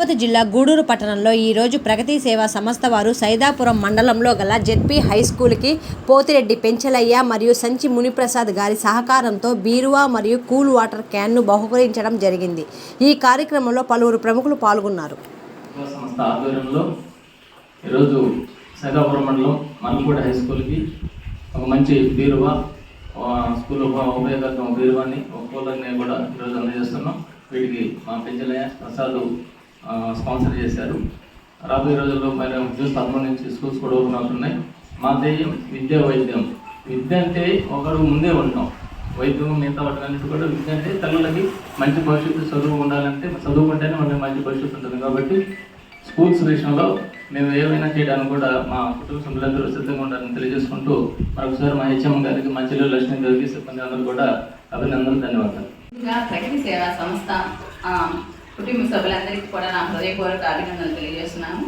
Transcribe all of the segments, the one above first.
తిరుపతి జిల్లా గూడూరు పట్టణంలో ఈరోజు ప్రగతి సేవా సంస్థ వారు సైదాపురం మండలంలో గల జెడ్పీ హై స్కూల్కి పోతిరెడ్డి పెంచలయ్య మరియు సంచి మునిప్రసాద్ గారి సహకారంతో బీరువా మరియు కూల్ వాటర్ క్యాన్ను బహుకరించడం జరిగింది. ఈ కార్యక్రమంలో పలువురు ప్రముఖులు పాల్గొన్నారు. ఈరోజు సైదాపురం మండలం మల్లపూడి హై స్కూల్కి ఒక మంచి బీరువా స్కూల్ ఉప- బీరువాని ఒక కూలర్ని కూడా ఈరోజు అందజేస్తున్నాం. వీటికి మా పెంచలయ్య ప్రసాద్ స్పాన్సర్ చేశారు. రాబోయే రోజుల్లో మరి ఉద్యోగ పదమూడు నుంచి స్కూల్స్ కూడా ఓపెన్ అవుతున్నాయి. మా ధ్యేయం విద్య వైద్యం. విద్య అంటే ఒకరు ముందే ఉంటాం వైద్యం మిగతా వాటికన్నిటి కూడా విద్య అంటే పిల్లలకి మంచి భవిష్యత్తు చదువు ఉండాలంటే చదువుకుంటేనే వాళ్ళకి మంచి భవిష్యత్తు ఉంటుంది. కాబట్టి స్కూల్స్ విషయంలో మేము ఏమైనా చేయడానికి కూడా మా కుటుంబ సభ్యులందరూ సిద్ధంగా ఉండాలని తెలియజేసుకుంటూ మరొకసారి మా హెచ్ఎం గారికి మా చెల్లెలు లక్ష్మీ గారికి సిబ్బంది అందరూ కూడా అభినందనలు ధన్యవాదాలు. ప్రగతి సేవా సంస్థ కుటుంబ సభ్యులందరికీ కూడా నా హృదయపూర్వక అభినందనలు తెలియజేస్తున్నాను.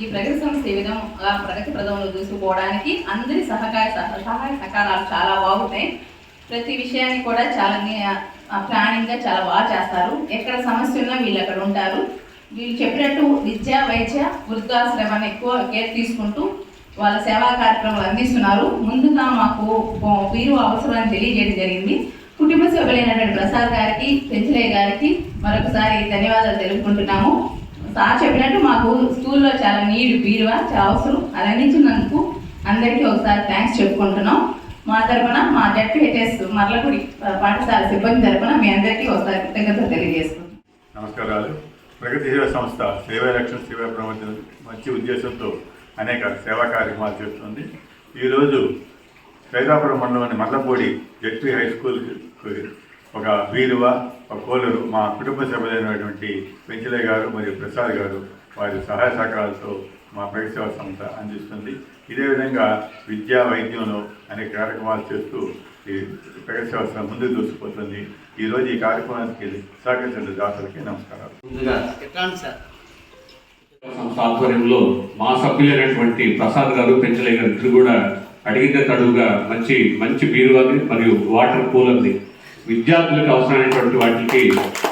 ఈ ప్రగతి సంస్థ ఈ విధంగా ప్రగతి ప్రదంలో దూసుకుపోవడానికి అందరి సహకార సహాయ సహకారాలు చాలా బాగుంటాయి. ప్రతి విషయాన్ని కూడా చాలా ప్లానింగ్గా చాలా బాగా చేస్తారు. ఎక్కడ సమస్య ఉన్నా వీళ్ళు అక్కడ ఉంటారు. వీళ్ళు చెప్పినట్టు విద్య వైద్య వృద్ధాశ్రమాన్ని ఎక్కువ కేర్ తీసుకుంటూ వాళ్ళ సేవా కార్యక్రమాలు అందిస్తున్నారు. ముందుగా మాకు వీరు అవసరాన్ని తెలియజేయడం జరిగింది. కుటుంబ సభ్యులైనటువంటి ప్రసాద్ గారికి పెంచలయ్య గారికి మరొకసారి ధన్యవాదాలు తెలుపుకుంటున్నాము. సార్ చెప్పినట్టు మాకు స్కూల్లో చాలా నీడ్ బీరువా చాలా అవసరం. అది అందించినందుకు అందరికీ ఒకసారి థ్యాంక్స్ చెప్పుకుంటున్నాం. మా తరపున మా జడ్పీహెచ్ఎస్ మర్లగుడి పాఠశాల సిబ్బంది తరపున మీ అందరికీ ఒకసారి కృతజ్ఞతలు తెలియజేస్తున్నాం నమస్కారాలు. ప్రగతి సేవా సంస్థ సేవా రక్షణ సేవా ప్రమోచన మంచి ఉద్దేశంతో అనేక సేవా కార్యక్రమాలు చేస్తుంది. ఈరోజు సైదాపురం మండలంలోని మల్లపూడి జెడ్పీ హై స్కూల్కి ఒక వీరువ ఒక కోలరు మా కుటుంబ సభ్యులైనటువంటి పెంచలయ్య గారు మరియు ప్రసాద్ గారు వారి సహాయ సహకారాలతో మా ప్రగతి సంస్థ అందిస్తుంది. ఇదే విధంగా విద్యా వైద్యంలో అనేక కార్యక్రమాలు చేస్తూ ఈ ప్రగతి సంస్థ ముందుకు దూసుకుపోతుంది. ఈరోజు ఈ కార్యక్రమానికి సహకరించిన దాతలకి నమస్కారాలు. ముందుగా సంస్థ ఆధ్వర్యంలో మా సభ్యులైనటువంటి ప్రసాద్ గారు పెంచలయ్య గారు ఇద్దరు కూడా అడిగిన తడువుగా మంచి మంచి బీరువాని మరియు వాటర్ కూలర్ని విద్యార్థులకు అవసరమైనటువంటి వాటికి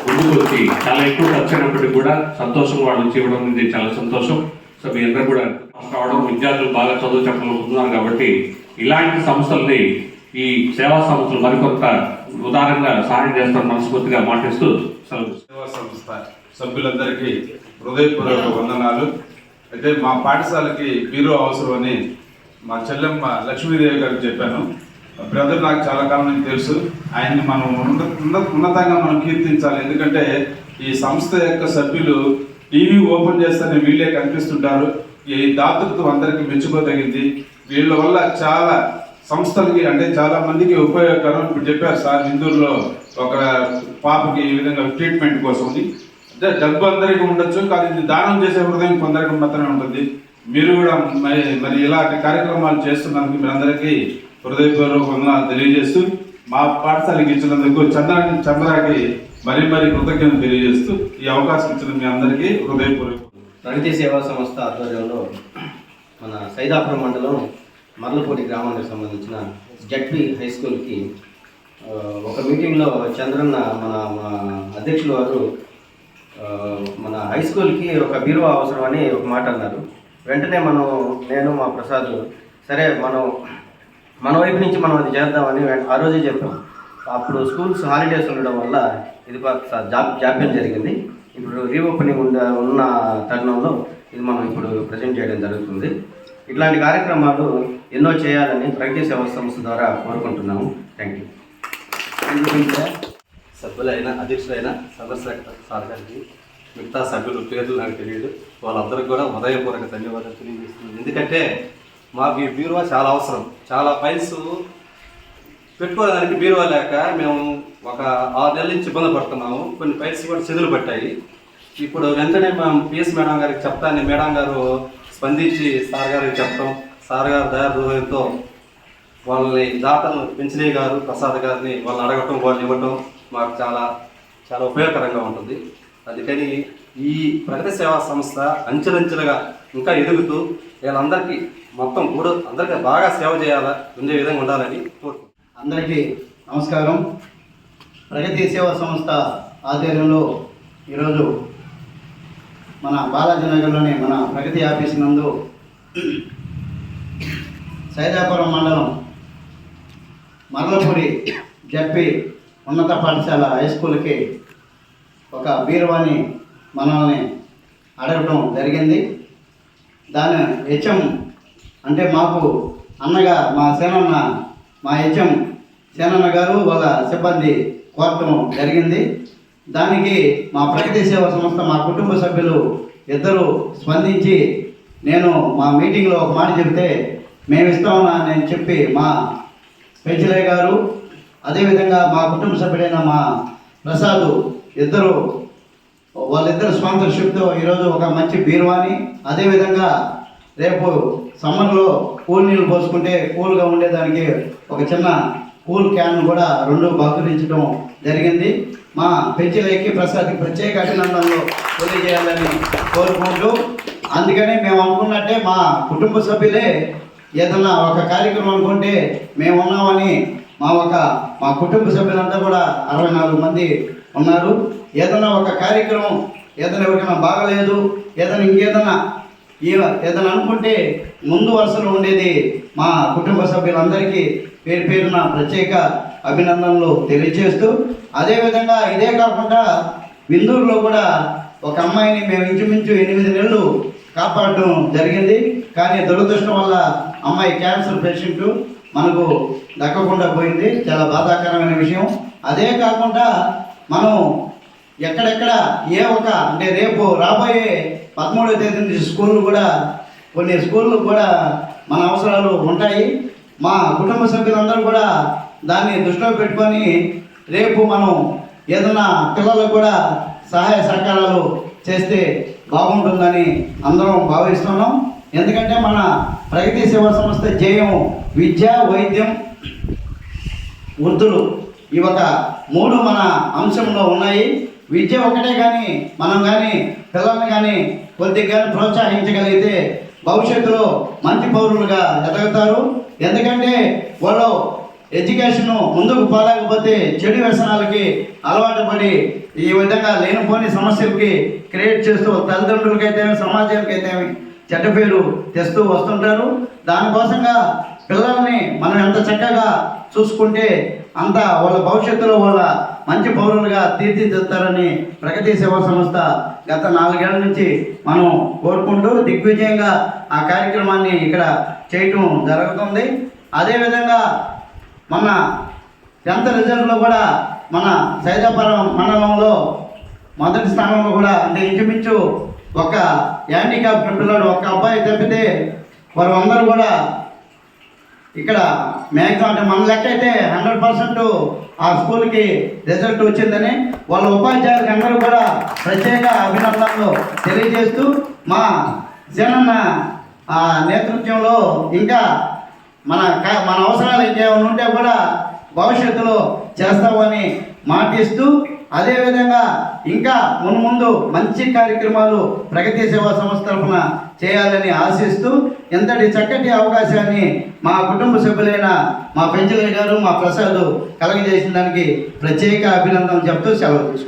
ముందుకు వచ్చి చాలా ఎక్కువ ఖర్చు అయినప్పటికీ కూడా సంతోషం వాళ్ళు నుంచి ఇవ్వడం ఇది చాలా సంతోషం. సో మీ అందరూ కూడా ఫస్ట్ రావడం విద్యార్థులు బాగా చదువు చెప్పగలుగుతున్నారు కాబట్టి ఇలాంటి సంస్థల్ని ఈ సేవా సంస్థలు మరికొంత ఉదారంగా సహాయం చేస్తారని మనస్ఫూర్తిగా మాటిస్తూ సేవా సంస్థ సభ్యులందరికీ హృదయపూర్వక వందనాలు. అయితే మా పాఠశాలకి బీరో అవసరమని మా చెల్లెమ్మ లక్ష్మీదేవి గారికి చెప్పాను. బ్రదర్ నాకు చాలా కాలం నుంచి తెలుసు. ఆయన్ని మనం ఉన్న- ఉన్నతంగా మనం కీర్తించాలి. ఎందుకంటే ఈ సంస్థ యొక్క సభ్యులు టీవీ ఓపెన్ చేస్తేనే వీళ్ళే కనిపిస్తుంటారు. ఈ దాతృత్వం అందరికీ మెచ్చుకోదగింది. వీళ్ళ వల్ల చాలా సంస్థలకి అంటే చాలా మందికి ఉపయోగకరం. ఇప్పుడు చెప్పారు సార్ ఇందూరులో ఒక పాపకి ఈ విధంగా ట్రీట్మెంట్ కోసం. అంటే డబ్బు అందరికీ ఉండొచ్చు కానీ దానం చేసే హృదయం కొందరికి మాత్రమే ఉంటుంది. మీరు కూడా మరి మరి ఇలాంటి కార్యక్రమాలు చేస్తున్నందుకు మీరందరికీ హృదయపూర్వక వందనాలు తెలియజేస్తూ మా పాఠశాలకి ఇచ్చినందుకు చంద్ర చంద్రాకి మరీ మరీ కృతజ్ఞతలు తెలియజేస్తూ ఈ అవకాశం ఇచ్చిన మీ అందరికీ హృదయపూర్వక ప్రగతి సేవా సంస్థ ఆధ్వర్యంలో మన సైదాపురం మండలం మర్లపూడి గ్రామానికి సంబంధించిన జడ్పీ హై స్కూల్కి ఒక మీటింగ్లో చంద్రన్న మన మా అధ్యక్షులు వారు మన హై స్కూల్కి ఒక బీరువా అవసరం అని ఒక మాట అన్నారు. వెంటనే మనం నేను మా ప్రసాద్ సరే మనం మన వైపు నుంచి మనం అది చేద్దామని ఆ రోజే చెప్పాం. అప్పుడు స్కూల్స్ హాలిడేస్ ఉండడం వల్ల ఇది జాబ్ జాప్యం జరిగింది. ఇప్పుడు రీఓపెనింగ్ ఉండ ఉన్న తరుణంలో ఇది మనం ఇప్పుడు ప్రజెంట్ చేయడం జరుగుతుంది. ఇట్లాంటి కార్యక్రమాలు ఎన్నో చేయాలని ప్రగతి సేవా సంస్థ ద్వారా కోరుకుంటున్నాము. Thank you. సభ్యులైన అధ్యక్షులైన సదస్సు సార్ గారికి మిగతా సభ్యుల పేర్లు నాకు తెలియదు. వాళ్ళందరికీ కూడా హృదయపూర్వక ధన్యవాదాలు తెలియజేస్తున్నాను. ఎందుకంటే మాకు ఈ బీరువా చాలా అవసరం. చాలా ఫైల్స్ పెట్టుకోవడానికి బీరువా లేక మేము ఒక ఆరు నెలల నుంచి ఇబ్బంది పడుతున్నాము. కొన్ని ఫైల్స్ కూడా చెదులు పట్టాయి. ఇప్పుడు వెంటనే మేము పిఎస్ మేడం గారికి చెప్తాను. మేడం గారు స్పందించి సార్ గారికి చెప్పడం సార్ గారు దయా వాళ్ళని దాతలు పెంచలే గారు ప్రసాద్ గారిని వాళ్ళని అడగటం వాళ్ళు ఇవ్వటం మాకు చాలా చాలా ఉపయోగకరంగా ఉంటుంది. అందుకని ఈ ప్రగతి సేవా సంస్థ అంచెలంచెలుగా ఇంకా ఎదుగుతూ వీళ్ళందరికీ మొత్తం కూడా అందరికీ బాగా సేవ చేయాలా ఉండే విధంగా ఉండాలని కోరుకుంటున్నాను. అందరికీ నమస్కారం. ప్రగతి సేవా సంస్థ ఆధ్వర్యంలో ఈరోజు మన బాలాజీ నగర్లోని మన ప్రగతి ఆఫీస్ నందు సైదాపురం మండలం మర్లపూడి జడ్పి ఉన్నత పాఠశాల హై స్కూల్కి ఒక బీరువాని మనల్ని అడగడం జరిగింది. దాని హెచ్ఎం అంటే మాకు అన్నగా మా సేనన్న మా హెచ్ఎం సేనన్న గారు వాళ్ళ సిబ్బంది కోరటం జరిగింది. దానికి మా ప్రగతి సేవా సంస్థ మా కుటుంబ సభ్యులు ఇద్దరు స్పందించి నేను మా మీటింగ్లో ఒక మాట చెప్తే మేము ఇస్తామన్నా నేను చెప్పి మా పెంచలే గారు అదేవిధంగా మా కుటుంబ సభ్యుడైన మా ప్రసాద్ ఇద్దరు వాళ్ళిద్దరు స్పాన్సర్షిప్తో ఈరోజు ఒక మంచి బీరువాని అదేవిధంగా రేపు సమ్మర్లో కూల్ నీళ్ళు పోసుకుంటే కూల్గా ఉండేదానికి ఒక చిన్న కూల్ క్యాన్ కూడా రెండు బహుకరించడం జరిగింది. మా పెంచిలేకి ప్రసాద్కి ప్రత్యేక అభినందనలు తెలియజేయాలని కోరుకుంటూ అందుకని మేము అనుకున్నట్టే మా కుటుంబ సభ్యులే ఏదన్నా ఒక కార్యక్రమం అనుకుంటే మేము ఉన్నామని మా ఒక మా కుటుంబ సభ్యులంతా కూడా అరవై నాలుగు మంది ఉన్నారు. ఏదైనా ఒక కార్యక్రమం ఏదైనా ఎవరికైనా బాగలేదు ఏదైనా ఇంకేదైనా ఈ ఏదైనా అనుకుంటే ముందు వరుసలో ఉండేది మా కుటుంబ సభ్యులందరికీ పేరు పేరున ప్రత్యేక అభినందనలు తెలియజేస్తూ అదేవిధంగా ఇదే కాకుండా విందూరులో కూడా ఒక అమ్మాయిని మేము ఇంచుమించు ఎనిమిది నెలలు కాపాడటం జరిగింది. కానీ దురదృష్టం వల్ల అమ్మాయి క్యాన్సర్ పేషెంట్ మనకు దక్కకుండా పోయింది. చాలా బాధాకరమైన విషయం. అదే కాకుండా మనం ఎక్కడెక్కడ ఏ ఒక అంటే రేపు రాబోయే పదమూడవ తేదీ నుంచి స్కూళ్ళు కూడా కొన్ని స్కూళ్ళు కూడా మన అవసరాలు ఉంటాయి. మా కుటుంబ సభ్యులందరూ కూడా దాన్ని దృష్టిలో పెట్టుకొని రేపు మనం ఏదైనా పిల్లలకు కూడా సహాయ సహకారాలు చేస్తే బాగుంటుందని అందరం భావిస్తున్నాం. ఎందుకంటే మన ప్రగతి సేవా సంస్థ జయం విద్య వైద్యం వృద్ధులు. ఈ ఒక మూడు మన అంశంలో ఉన్నాయి. విద్య ఒకటే కానీ మనం కానీ పిల్లల్ని కానీ కొద్దిగా కానీ ప్రోత్సహించగలిగితే భవిష్యత్తులో మంచి పౌరులుగా ఎదగతారు. ఎందుకంటే వాళ్ళు ఎడ్యుకేషన్ ముందుకు పోలేకపోతే చెడు వ్యసనాలకి అలవాటు పడి ఈ విధంగా లేనిపోని సమస్యలకి క్రియేట్ చేస్తూ తల్లిదండ్రులకైతే సమాజానికైతేమి చెడ్డ పేరు తెస్తూ వస్తుంటారు. దానికోసంగా పిల్లల్ని మనం ఎంత చక్కగా చూసుకుంటే అంత వాళ్ళ భవిష్యత్తులో వాళ్ళ మంచి పౌరులుగా తీర్చిదిద్దుతారని ప్రగతి సేవా సంస్థ గత నాలుగేళ్ళ నుంచి మనం కోరుకుంటూ దిగ్విజయంగా ఆ కార్యక్రమాన్ని ఇక్కడ చేయటం జరుగుతుంది. అదేవిధంగా మన టెన్త్ రిజల్ట్లో కూడా మన సైదాపురం మండలంలో మొదటి స్థానంలో కూడా అంటే ఇంచుమించు ఒక హ్యాండిక్యాప్ పిల్లలు ఒక అబ్బాయి తప్పితే వారు అందరూ కూడా ఇక్కడ మ్యాక్సిమం అంటే మన లెక్క అయితే హండ్రెడ్ పర్సెంట్ ఆ స్కూల్కి రిజల్ట్ వచ్చిందని వాళ్ళ ఉపాధ్యాయులకి అందరూ కూడా ప్రత్యేక అభినందనలు తెలియజేస్తూ మా జనన్న ఆ నేతృత్వంలో ఇంకా మన మన అవసరాలు ఇంకేమైనా ఉంటే కూడా భవిష్యత్తులో చేస్తామని మాటిస్తూ అదేవిధంగా ఇంకా మున్ముందు మంచి కార్యక్రమాలు ప్రగతి సేవా సంస్థ తరఫున చేయాలని ఆశిస్తూ ఎంతటి చక్కటి అవకాశాన్ని మా కుటుంబ సభ్యులైన మా పెంచలయ్య గారు మా ప్రసాద్ కలగజేసిన దానికి ప్రత్యేక అభినందనలు చెప్తూ సెలవు తీసుకుంటాం